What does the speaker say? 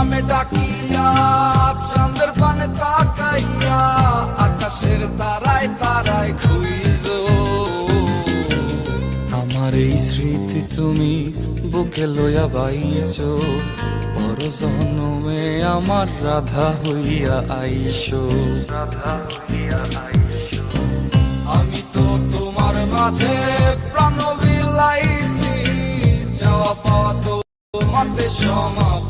নামে ডাকিয়া, চাঁদের পানে তাকাইয়া, আকাশের তারায় তারায় খুইজ আমার এই স্মৃতি তুমি বুকে লইয়া বাইছ বড় জন্মে আমার রাধা হইয়া আইসো রাধা হইয়া আমি তো তোমার মাঝে প্রাণ বিলাইছি, যাওয়া পাওয়া তো মাতে সমাপ্ত